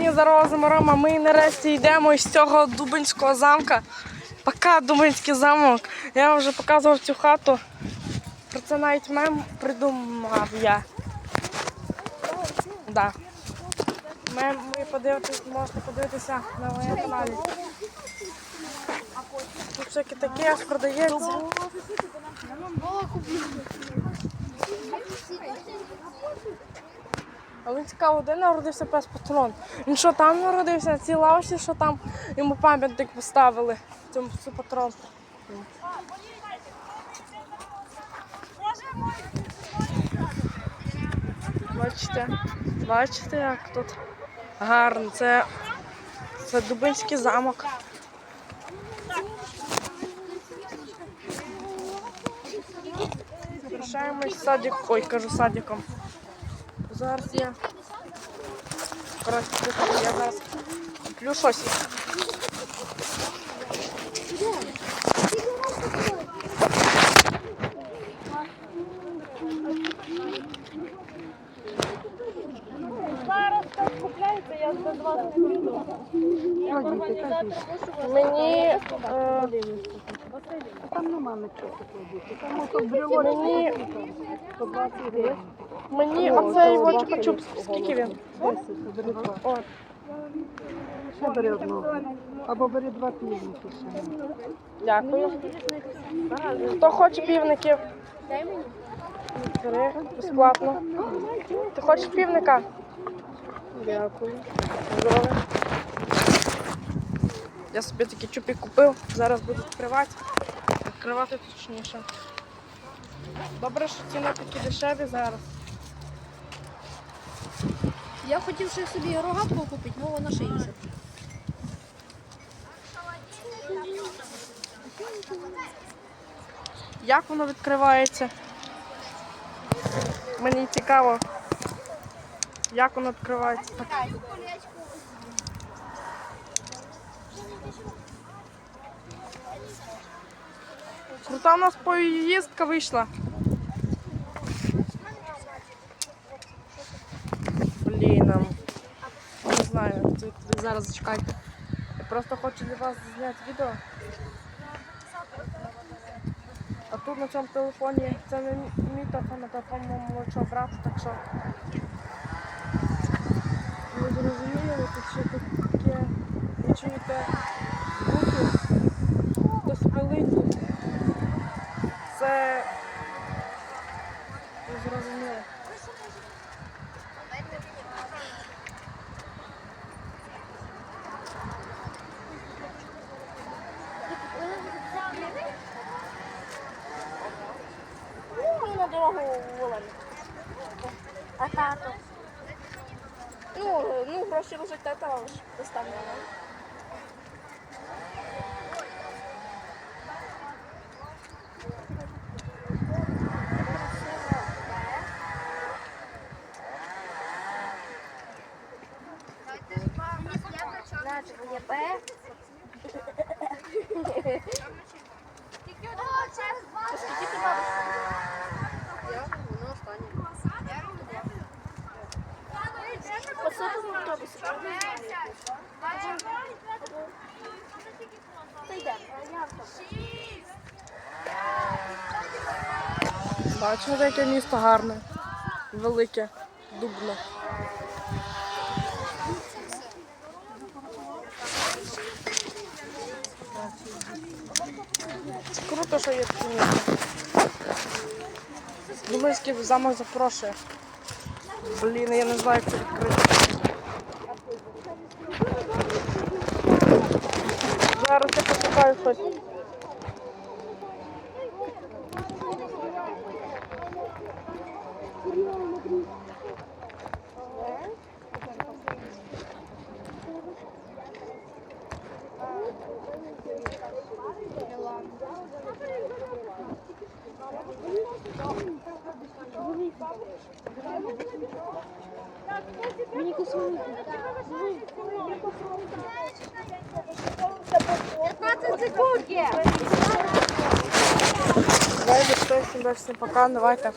всім здорово з Рома. Ми нарешті йдемо із цього Дубинського замка. Пока Дубинський замок. Я вам вже показував цю хату. Про це навіть мем придумав я. Да. Мем ви подивитесь, можете подивитися на моєму каналі. Тут всяке таке продається. Але цікаво, де народився пес патрон. Він що там народився, на цій лавці, що там йому пам'ятник поставили цьому псу патрону. Бачите, бачите, як тут гарно. Це, це Дубинський замок. Прощаємось з садик. Ой, кажу садиком. Зараз я. Коротше, я зараз куплю щось. Зараз так купляється, я без вас не прийду. Мені, е, Там нема нічого такого. Там ото брело мені, 20 гривень. Мені оцей от чупа-чупс. Скільки він? 10, бери два. О, Ще бери одного. Або бери два півники ще. дякую. Хто хоче півників? Бери, безплатно. Ти хочеш півника? Дякую. Здоров'я. Я собі такі чупі купив. Зараз буду відкривати. Відкривати точніше. Добре, що ціни такі дешеві зараз. Я хотів ще собі рогатку купити, але вона ще інша. Як воно відкривається? Мені цікаво. Як воно відкривається? Крута у нас поїздка вийшла. Блін, не знаю, це зараз зачекайте. Я просто хочу для вас зняти відео. А тут на цьому телефоні це не мій телефон, а телефон мого молодшого брата, так що ви зрозуміли, тут тут таке ви чуєте звуки, хтось пилить. Це ви зрозуміли. Дорогу. А тато? Ну, ну, гроші лежать тата ж доставлено. Значить, є Б. Скільки ти бабушка? Бачите, яке місто гарне, велике, дубне. Круто, що є таке місто. Думайський замок запрошує. Блін, я не знаю, як це відкрити. Зараз я пошукаю щось. Мені кусок. Секунд є. всем пока, давай давайте.